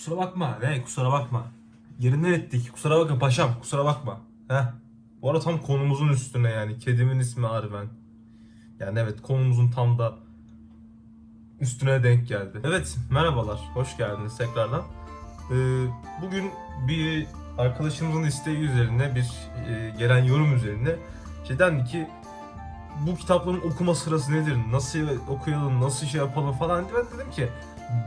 Kusura bakma. Ne kusura bakma. Yerinden ettik. Kusura bakma paşam. Kusura bakma. Heh. Bu arada tam konumuzun üstüne yani. Kedimin ismi Arven. Yani evet konumuzun tam da üstüne denk geldi. Evet merhabalar. Hoş geldiniz tekrardan. Ee, bugün bir arkadaşımızın isteği üzerine bir e, gelen yorum üzerine şey dendi ki bu kitapların okuma sırası nedir? Nasıl okuyalım? Nasıl şey yapalım falan diye ben dedim ki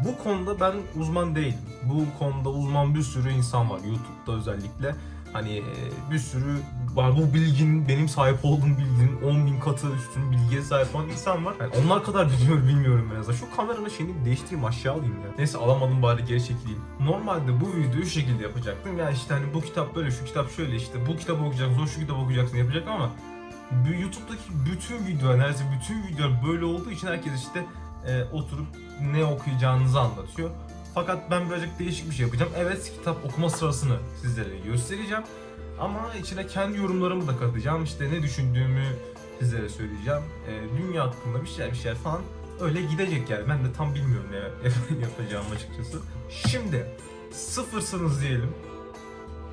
bu konuda ben uzman değilim. Bu konuda uzman bir sürü insan var YouTube'da özellikle. Hani e, bir sürü var bu bilginin benim sahip olduğum bilginin 10 bin katı üstün bilgiye sahip olan insan var. Yani onlar kadar biliyor bilmiyorum en azından. Şu kameranın şeyini değiştireyim aşağı alayım ya. Neyse alamadım bari geri çekileyim. Normalde bu videoyu şu şekilde yapacaktım. Yani işte hani bu kitap böyle şu kitap şöyle işte bu kitabı okuyacaksın şu kitabı okuyacaksın yapacak ama YouTube'daki bütün videolar neredeyse bütün videolar böyle olduğu için herkes işte e, oturup ne okuyacağınızı anlatıyor. Fakat ben birazcık değişik bir şey yapacağım. Evet kitap okuma sırasını sizlere göstereceğim. Ama içine kendi yorumlarımı da katacağım. İşte ne düşündüğümü sizlere söyleyeceğim. E, dünya hakkında bir şeyler bir şeyler falan öyle gidecek yani. Ben de tam bilmiyorum ne yapacağım açıkçası. Şimdi sıfırsınız diyelim.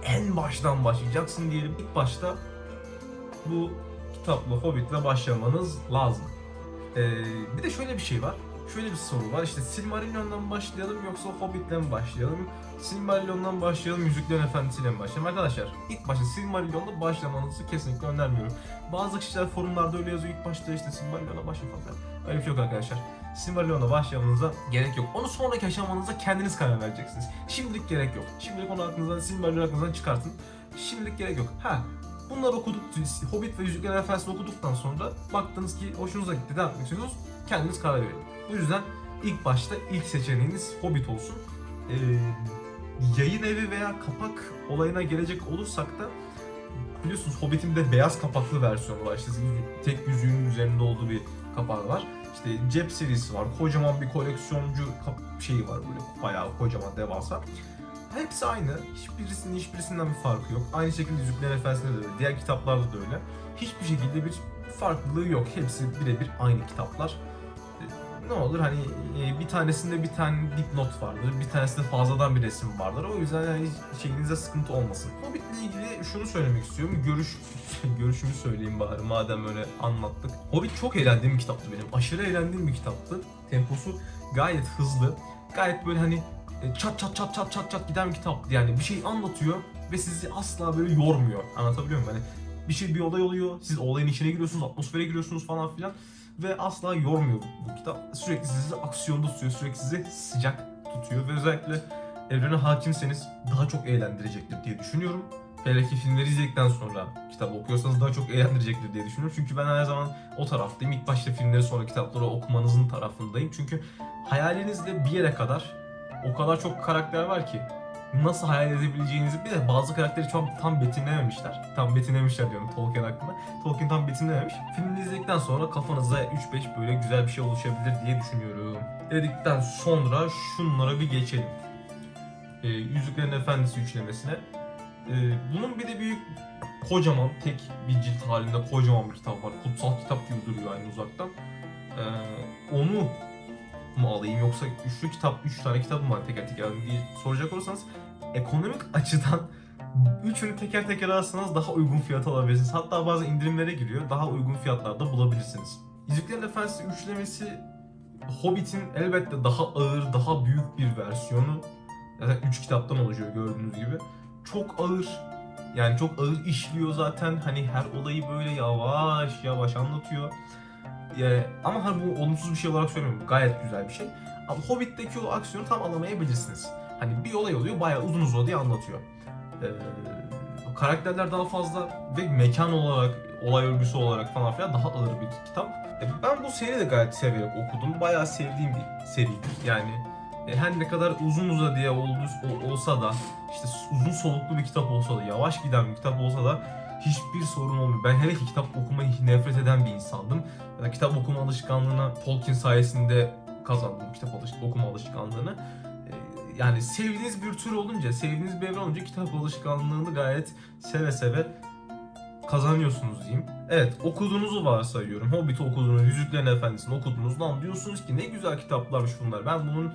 En baştan başlayacaksın diyelim. İlk başta bu kitapla Hobbit'le başlamanız lazım. Ee, bir de şöyle bir şey var. Şöyle bir soru var. İşte Silmarillion'dan başlayalım yoksa Hobbit'le mi başlayalım? Silmarillion'dan başlayalım, Yüzüklerin Efendisi'yle mi başlayalım? Arkadaşlar ilk başta Silmarillion'da başlamanızı kesinlikle önermiyorum. Bazı kişiler forumlarda öyle yazıyor ilk başta işte Silmarillion'a başlayın falan. Öyle bir şey yok arkadaşlar. Silmarillion'a başlamanıza gerek yok. Onu sonraki aşamanıza kendiniz karar vereceksiniz. Şimdilik gerek yok. Şimdilik onu aklınızdan, Silmarillion aklınızdan çıkartın. Şimdilik gerek yok. Ha, Bunları okuduk, Hobbit ve Yüzüklerin Efendisi'ni okuduktan sonra baktınız ki hoşunuza gitti, devam etmek istiyorsunuz, kendiniz karar verin. Bu yüzden ilk başta ilk seçeneğiniz Hobbit olsun. Ee, yayın evi veya kapak olayına gelecek olursak da biliyorsunuz Hobbit'in de beyaz kapaklı versiyonu var. İşte tek yüzüğün üzerinde olduğu bir kapağı var. İşte cep serisi var. Kocaman bir koleksiyoncu şeyi var böyle bayağı kocaman devasa. Hepsi aynı. Hiçbirisinin hiçbirisinden bir farkı yok. Aynı şekilde Yüzüklerin Efendisi'nde de öyle. Diğer kitaplarda da öyle. Hiçbir şekilde bir farklılığı yok. Hepsi birebir aynı kitaplar. Ee, Ne olur hani e, bir tanesinde bir tane dipnot vardır. Bir tanesinde fazladan bir resim vardır. O yüzden yani şeyinize sıkıntı olmasın. Hobbit'le ilgili şunu söylemek istiyorum. Görüş görüşümü söyleyeyim bari madem öyle anlattık. Hobbit çok eğlendiğim bir kitaptı benim. Aşırı eğlendiğim bir kitaptı. Temposu gayet hızlı. Gayet böyle hani e, çat çat çat çat çat çat giden bir kitap. Yani bir şey anlatıyor ve sizi asla böyle yormuyor. Anlatabiliyor muyum? Hani bir şey bir olay oluyor. Siz olayın içine giriyorsunuz, atmosfere giriyorsunuz falan filan ve asla yormuyor bu kitap. Sürekli sizi aksiyonda tutuyor, sürekli sizi sıcak tutuyor ve özellikle evrene hakimseniz daha çok eğlendirecektir diye düşünüyorum. Hele ki filmleri izledikten sonra kitap okuyorsanız daha çok eğlendirecektir diye düşünüyorum. Çünkü ben her zaman o taraftayım. İlk başta filmleri sonra kitapları okumanızın tarafındayım. Çünkü hayalinizde bir yere kadar o kadar çok karakter var ki nasıl hayal edebileceğinizi bir de bazı karakteri tam, tam betimlememişler. Tam betimlemişler diyorum Tolkien hakkında. Tolkien tam betimlememiş. Filmi izledikten sonra kafanıza 3-5 böyle güzel bir şey oluşabilir diye düşünüyorum. Dedikten sonra şunlara bir geçelim. Ee, Yüzüklerin Efendisi üçlemesine. Ee, bunun bir de büyük kocaman tek bir cilt halinde kocaman bir kitap var. Kutsal kitap gibi duruyor aynı uzaktan. Ee, onu mu alayım yoksa üçlü kitap, üç tane kitap mı var teker teker alayım diye soracak olursanız ekonomik açıdan üçünü teker teker alırsanız daha uygun fiyata alabilirsiniz. Hatta bazı indirimlere giriyor. Daha uygun fiyatlarda bulabilirsiniz. Yüzüklerin Efendisi üçlemesi Hobbit'in elbette daha ağır, daha büyük bir versiyonu. Zaten üç kitaptan oluşuyor gördüğünüz gibi. Çok ağır. Yani çok ağır işliyor zaten. Hani her olayı böyle yavaş yavaş anlatıyor. Yani, ama hani bu olumsuz bir şey olarak söylemiyorum. Gayet güzel bir şey. Ama Hobbit'teki o aksiyonu tam alamayabilirsiniz. Hani bir olay oluyor bayağı uzun uzadıya anlatıyor. Ee, karakterler daha fazla ve mekan olarak, olay örgüsü olarak falan filan daha ağır bir kitap. Ee, ben bu seriyi de gayet severek okudum. Bayağı sevdiğim bir seridir. Yani e, her ne kadar uzun uzadıya oldu, olsa da işte uzun soluklu bir kitap olsa da yavaş giden bir kitap olsa da hiçbir sorun olmuyor. Ben hele ki kitap okumayı nefret eden bir insandım. Yani kitap okuma alışkanlığına Tolkien sayesinde kazandım kitap alış okuma alışkanlığını. Ee, Yani sevdiğiniz bir tür olunca, sevdiğiniz bir evren olunca kitap alışkanlığını gayet seve seve kazanıyorsunuz diyeyim. Evet okuduğunuzu varsayıyorum. Hobbit'i okudunuz, Yüzüklerin Efendisi'ni okudunuz. Lan diyorsunuz ki ne güzel kitaplarmış bunlar. Ben bunun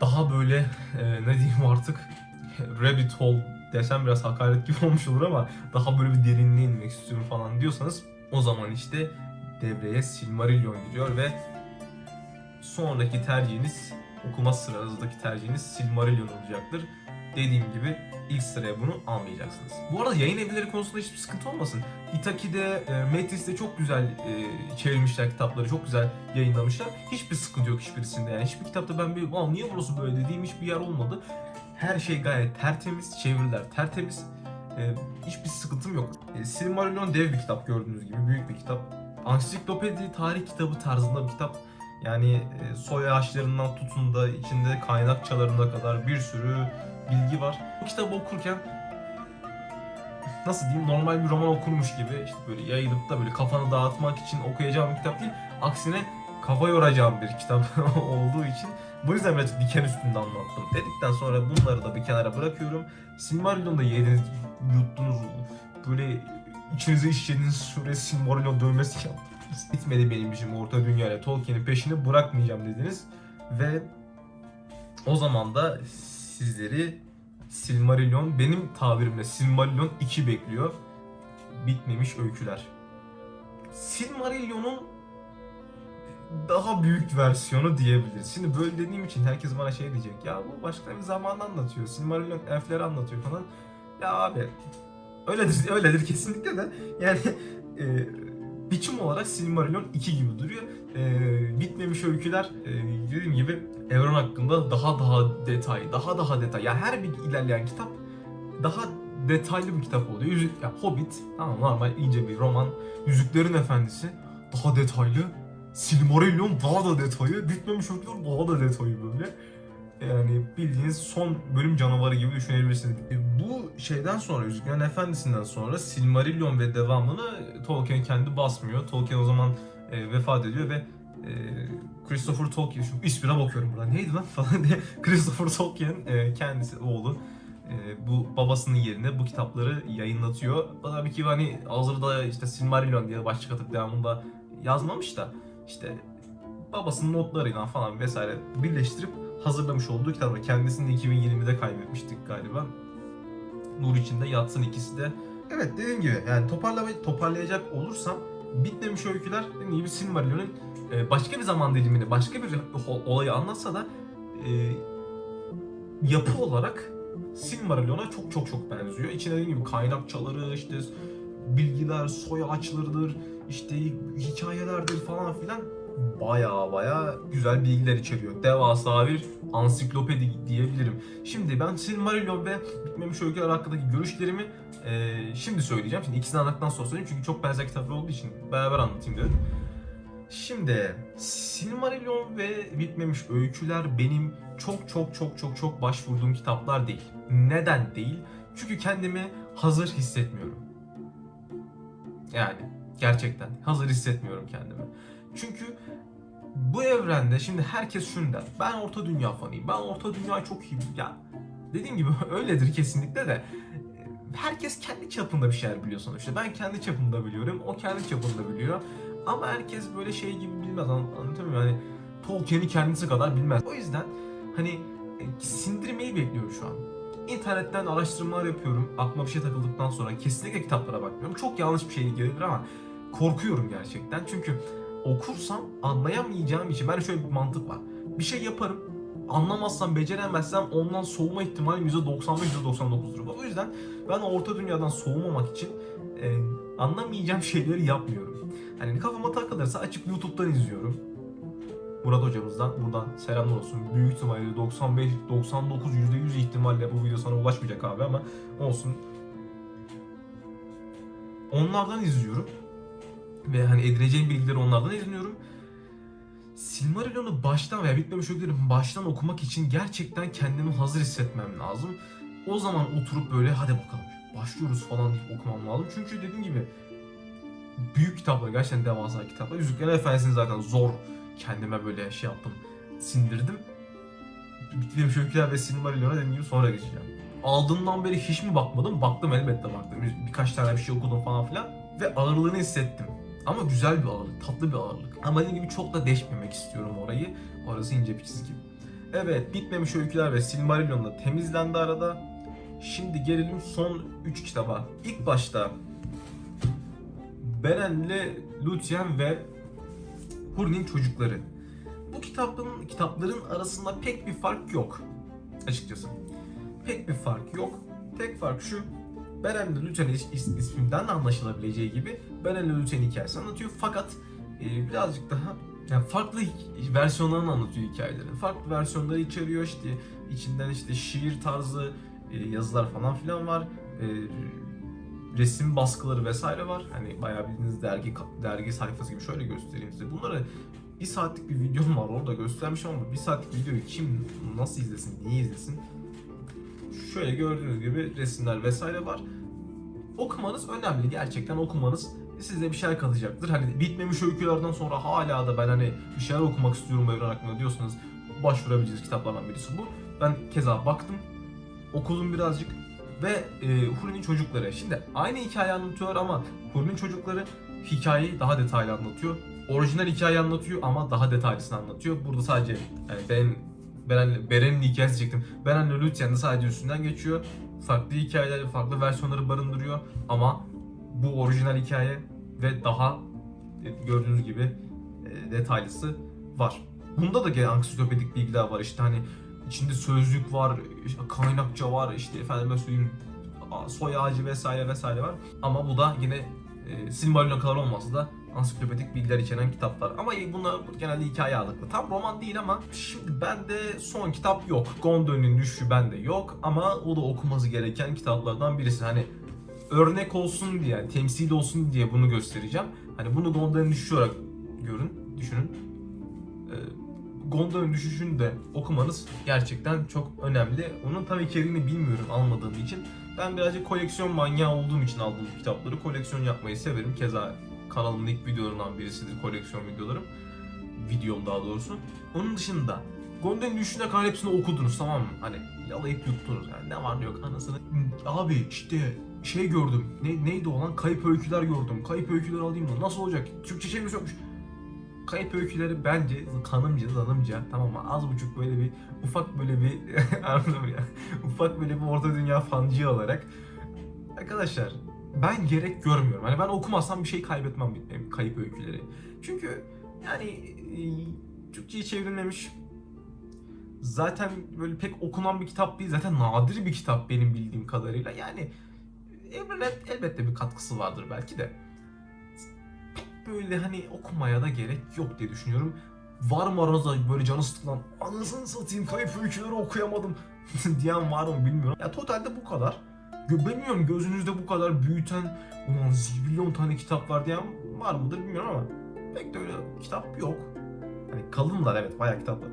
daha böyle e, ne diyeyim artık rabbit hole desem biraz hakaret gibi olmuş olur ama daha böyle bir derinliğe inmek istiyorum falan diyorsanız o zaman işte devreye Silmarillion giriyor ve sonraki tercihiniz okuma sıranızdaki tercihiniz Silmarillion olacaktır. Dediğim gibi ilk sıraya bunu almayacaksınız. Bu arada yayın evleri konusunda hiçbir sıkıntı olmasın. Itaki'de, e, Metis'te çok güzel e, çevirmişler kitapları, çok güzel yayınlamışlar. Hiçbir sıkıntı yok hiçbirisinde yani. Hiçbir kitapta ben bir, niye burası böyle dediğim hiçbir yer olmadı. Her şey gayet tertemiz, çeviriler tertemiz. E, hiçbir sıkıntım yok. E, Silmarillion dev bir kitap gördüğünüz gibi, büyük bir kitap. Ansiklopedi, tarih kitabı tarzında bir kitap. Yani e, soy ağaçlarından tutun da içinde kaynakçalarına kadar bir sürü bilgi var. Bu kitabı okurken nasıl diyeyim normal bir roman okurmuş gibi işte böyle yayılıp da böyle kafanı dağıtmak için okuyacağım bir kitap değil. Aksine kafa yoracağım bir kitap olduğu için bu yüzden birazcık diken üstünde anlattım. Dedikten sonra bunları da bir kenara bırakıyorum. Silmarillion'da yediniz, yuttunuz, böyle içinize işlediğiniz süre Silmarillion dövmesi yaptınız. Bitmedi benim işim Orta Dünya Tolkien'in peşini bırakmayacağım dediniz. Ve o zaman da sizleri Silmarillion, benim tabirimle Silmarillion 2 bekliyor. Bitmemiş öyküler. Silmarillion'un daha büyük versiyonu diyebiliriz. Şimdi böyle dediğim için herkes bana şey diyecek. Ya bu başka bir zamanda anlatıyor. Silmarillion elfleri anlatıyor falan. Ya abi öyledir, öyledir kesinlikle de. Yani e, biçim olarak Silmarillion 2 gibi duruyor. E, bitmemiş öyküler e, dediğim gibi evren hakkında daha daha detay, daha daha detay. Ya her bir ilerleyen kitap daha detaylı bir kitap oluyor. Yüzük, ya Hobbit tamam normal ince bir roman. Yüzüklerin Efendisi daha detaylı. Silmarillion daha da detaylı. Bitmemiş öyküler daha da detaylı böyle. Yani bildiğiniz son bölüm canavarı gibi düşünebilirsiniz. E, Bu şeyden sonra, Yüzüklerin Efendisi'nden sonra Silmarillion ve devamını Tolkien kendi basmıyor. Tolkien o zaman e, vefat ediyor ve e, Christopher Tolkien, şu ismine bakıyorum burada neydi lan falan diye. Christopher Tolkien e, kendisi oğlu e, bu babasının yerine bu kitapları yayınlatıyor. Tabii ki hani hazırda işte Silmarillion diye başlık atıp devamında yazmamış da işte babasının notlarıyla falan vesaire birleştirip hazırlamış olduğu kitaplar. Kendisini de 2020'de kaybetmiştik galiba. Nur içinde yatsın ikisi de. Evet dediğim gibi yani toparlama, toparlayacak olursam bitmemiş öyküler dediğim gibi Silmarillion'un e, başka bir zaman dilimini, başka bir olayı anlatsa da e, yapı olarak Silmarillion'a çok çok çok benziyor. İçine dediğim gibi kaynakçaları, işte bilgiler, soy ağaçlarıdır, işte hikayelerdir falan filan baya baya güzel bilgiler içeriyor. Devasa bir ansiklopedi diyebilirim. Şimdi ben Silmarillion ve Bitmemiş Öyküler hakkındaki görüşlerimi e, şimdi söyleyeceğim. Şimdi ikisini anlattıktan sonra söyleyeyim çünkü çok benzer kitaplar olduğu için beraber anlatayım dedim. Şimdi Silmarillion ve Bitmemiş Öyküler benim çok çok çok çok çok başvurduğum kitaplar değil. Neden değil? Çünkü kendimi hazır hissetmiyorum. Yani gerçekten hazır hissetmiyorum kendimi. Çünkü bu evrende şimdi herkes şunu der. Ben Orta Dünya fanıyım. Ben Orta Dünya çok iyi. Ya dediğim gibi öyledir kesinlikle de herkes kendi çapında bir şeyler biliyor sonuçta. Ben kendi çapımda biliyorum. O kendi çapında biliyor. Ama herkes böyle şey gibi bilmez. An- Anlatabiliyor muyum? Yani Tolkien'i kendisi kadar bilmez. O yüzden hani e, sindirmeyi bekliyorum şu an. İnternetten araştırmalar yapıyorum. Aklıma bir şey takıldıktan sonra kesinlikle kitaplara bakmıyorum. Çok yanlış bir şey gelebilir ama korkuyorum gerçekten. Çünkü okursam anlayamayacağım için ben şöyle bir mantık var. Bir şey yaparım. Anlamazsam, beceremezsem ondan soğuma ihtimalim %95-%99'dur. O yüzden ben orta dünyadan soğumamak için e, anlamayacağım şeyleri yapmıyorum. Hani kafama takılırsa açıp YouTube'dan izliyorum. Murat hocamızdan buradan selamlar olsun. Büyük ihtimalle 95 99 %100 ihtimalle bu video sana ulaşmayacak abi ama olsun. Onlardan izliyorum ve hani edineceğim bilgileri onlardan ediniyorum. Silmarillion'u baştan veya bitmemiş öyküleri baştan okumak için gerçekten kendimi hazır hissetmem lazım. O zaman oturup böyle hadi bakalım başlıyoruz falan deyip okumam lazım. Çünkü dediğim gibi büyük kitaplar gerçekten devasa kitaplar. Yüzüklerin Efendisi'ni zaten zor kendime böyle şey yaptım sindirdim. Bitmemiş öyküler ve Silmarillion'a dediğim gibi sonra geçeceğim. Aldığımdan beri hiç mi bakmadım? Baktım elbette baktım. Bir- Birkaç tane bir şey okudum falan filan. Ve ağırlığını hissettim. Ama güzel bir ağırlık, tatlı bir ağırlık. Ama dediğim gibi çok da deşmemek istiyorum orayı. Orası ince bir çizgi. Evet, bitmemiş öyküler ve Silmarillion da temizlendi arada. Şimdi gelelim son 3 kitaba. İlk başta Beren'le Lúthien ve Huri'nin çocukları. Bu kitabın kitapların arasında pek bir fark yok açıkçası. Pek bir fark yok. Tek fark şu. İs- is- isminden de anlaşılabileceği gibi Beren'le Lúthien hikayesi anlatıyor. Fakat e, birazcık daha yani farklı versiyonlarını anlatıyor hikayelerin. Farklı versiyonları içeriyor işte içinden işte şiir tarzı e, yazılar falan filan var. E, resim baskıları vesaire var. Hani bayağı bildiğiniz dergi dergi sayfası gibi şöyle göstereyim size. Bunları bir saatlik bir videom var orada göstermişim ama bir saatlik videoyu kim nasıl izlesin, niye izlesin? Şöyle gördüğünüz gibi resimler vesaire var. Okumanız önemli gerçekten okumanız size bir şeyler katacaktır. Hani bitmemiş öykülerden sonra hala da ben hani bir şeyler okumak istiyorum evren hakkında diyorsanız başvurabileceğiniz kitaplardan birisi bu. Ben keza baktım, okudum birazcık ve e, Huri'nin çocukları. Şimdi aynı hikaye anlatıyor ama Huri'nin çocukları hikayeyi daha detaylı anlatıyor. Orijinal hikayeyi anlatıyor ama daha detaylısını anlatıyor. Burada sadece yani ben Beren, Beren'in hikayesi çektim. Beren'le Lúthien de sadece üstünden geçiyor. Farklı hikayeler, farklı versiyonları barındırıyor ama bu orijinal hikaye ve daha e, gördüğünüz gibi e, detaylısı var. Bunda da gene ansiklopedik bilgiler var işte hani içinde sözlük var, kaynakça var, işte efendime söyleyeyim soy ağacı vesaire vesaire var. Ama bu da yine e, Silmarillion kadar olmasa da ansiklopedik bilgiler içeren kitaplar. Ama bunlar genelde hikaye ağırlıklı. Tam roman değil ama şimdi bende son kitap yok. Gondolin Düşüşü bende yok ama o da okuması gereken kitaplardan birisi. Hani örnek olsun diye, temsil olsun diye bunu göstereceğim. Hani bunu Gondolin Düşüşü olarak görün, düşünün. Ee, Gondolin Düşüşü'nü de okumanız gerçekten çok önemli. Onun tam içeriğini bilmiyorum almadığım için. Ben birazcık koleksiyon manyağı olduğum için aldığım kitapları koleksiyon yapmayı severim. Keza kanalımın ilk videolarından birisidir koleksiyon videolarım. Videom daha doğrusu. Onun dışında Gondolin Düşüşü'ne kadar hepsini okudunuz tamam mı? Hani yalayıp yuttunuz yani ne var ne yok anasını. Abi işte şey gördüm. Ne, neydi o lan? Kayıp öyküler gördüm. Kayıp öyküler alayım mı? Nasıl olacak? Türkçe çevirisi yokmuş. Kayıp öyküleri bence kanımca, zanımca tamam mı? Az buçuk böyle bir ufak böyle bir anladın mı ya? Ufak böyle bir orta dünya fancı olarak arkadaşlar ben gerek görmüyorum. Hani ben okumazsam bir şey kaybetmem kayıp öyküleri. Çünkü yani e, Türkçe'ye çevrilmemiş zaten böyle pek okunan bir kitap değil. Zaten nadir bir kitap benim bildiğim kadarıyla. Yani evrene elbette bir katkısı vardır belki de. Böyle hani okumaya da gerek yok diye düşünüyorum. Var mı aranızda böyle canı sıkılan anasını satayım kayıp öyküleri okuyamadım diyen var mı bilmiyorum. Ya totalde bu kadar. Bilmiyorum gözünüzde bu kadar büyüten ulan zibilyon tane kitap var diyen var mıdır bilmiyorum ama pek de öyle kitap yok. Hani kalınlar evet bayağı kitaplar,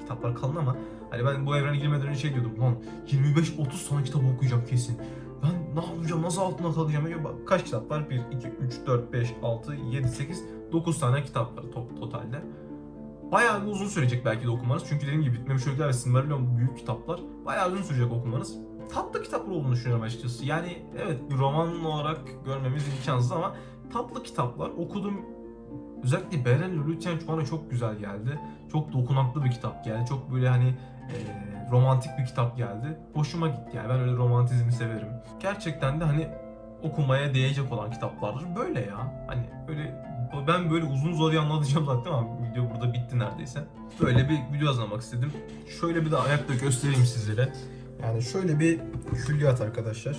kitaplar kalın ama hani ben bu evrene girmeden önce şey diyordum lan 25-30 tane kitap okuyacağım kesin. Ben ne yapacağım nasıl altına kalacağım? Ya bak, kaç kitap var? 1, 2, 3, 4, 5, 6, 7, 8, 9 tane kitap var to- totalde. Bayağı bir uzun sürecek belki de okumanız. Çünkü dediğim gibi bitmemiş öyküler ve Silmarillion büyük kitaplar. Bayağı uzun sürecek okumanız. Tatlı kitaplar olduğunu düşünüyorum açıkçası. Yani evet roman olarak görmemiz imkansız ama tatlı kitaplar. Okudum Özellikle Beren Lülütyen bana çok güzel geldi. Çok dokunaklı bir kitap geldi. Çok böyle hani e, romantik bir kitap geldi. Hoşuma gitti yani. Ben öyle romantizmi severim. Gerçekten de hani okumaya değecek olan kitaplardır. Böyle ya. Hani öyle ben böyle uzun uzadıya anlatacağım zaten ama video burada bitti neredeyse. Böyle bir video hazırlamak istedim. Şöyle bir de ayakta göstereyim sizlere. Yani şöyle bir külliyat arkadaşlar.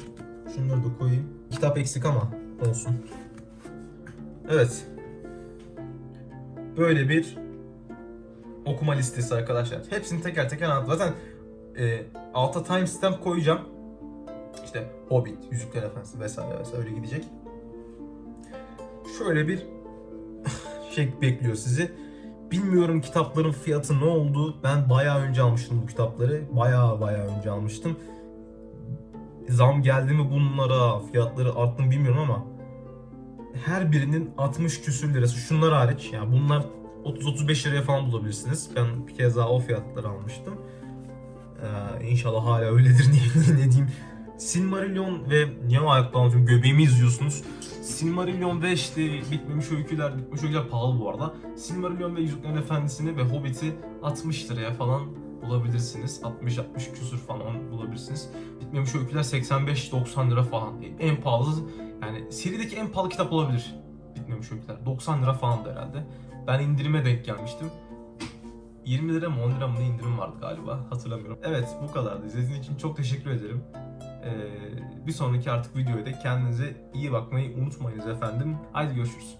Şunları da koyayım. Kitap eksik ama olsun. Evet. Böyle bir okuma listesi arkadaşlar. Hepsini teker teker anlat. Zaten e, alta timestamp koyacağım. İşte Hobbit, Yüzükler Efendisi vesaire vesaire öyle gidecek. Şöyle bir şey bekliyor sizi. Bilmiyorum kitapların fiyatı ne oldu. Ben bayağı önce almıştım bu kitapları. Bayağı bayağı önce almıştım. Zam geldi mi bunlara, fiyatları arttı mı bilmiyorum ama her birinin 60 küsür lirası. Şunlar hariç. Yani bunlar 30-35 liraya falan bulabilirsiniz. Ben bir kez daha o fiyatları almıştım. Ee, inşallah hala öyledir ne, ne diyeyim. Silmarillion ve niye ayakta anlatıyorum göbeğimi izliyorsunuz. Silmarillion ve işte bitmemiş öyküler, bitmiş öyküler pahalı bu arada. Silmarillion ve Yüzüklerin Efendisi'ni ve Hobbit'i 60 liraya falan bulabilirsiniz. 60-60 küsür falan bulabilirsiniz. Bitmemiş öyküler 85-90 lira falan. En pahalı yani serideki en pahalı kitap olabilir. Bitmemiş öyküler. 90 lira falandı herhalde. Ben indirime denk gelmiştim. 20 lira mı 10 lira mı ne indirim vardı galiba hatırlamıyorum. Evet bu kadardı. İzlediğiniz için çok teşekkür ederim. Ee, bir sonraki artık videoya da kendinize iyi bakmayı unutmayınız efendim. Haydi görüşürüz.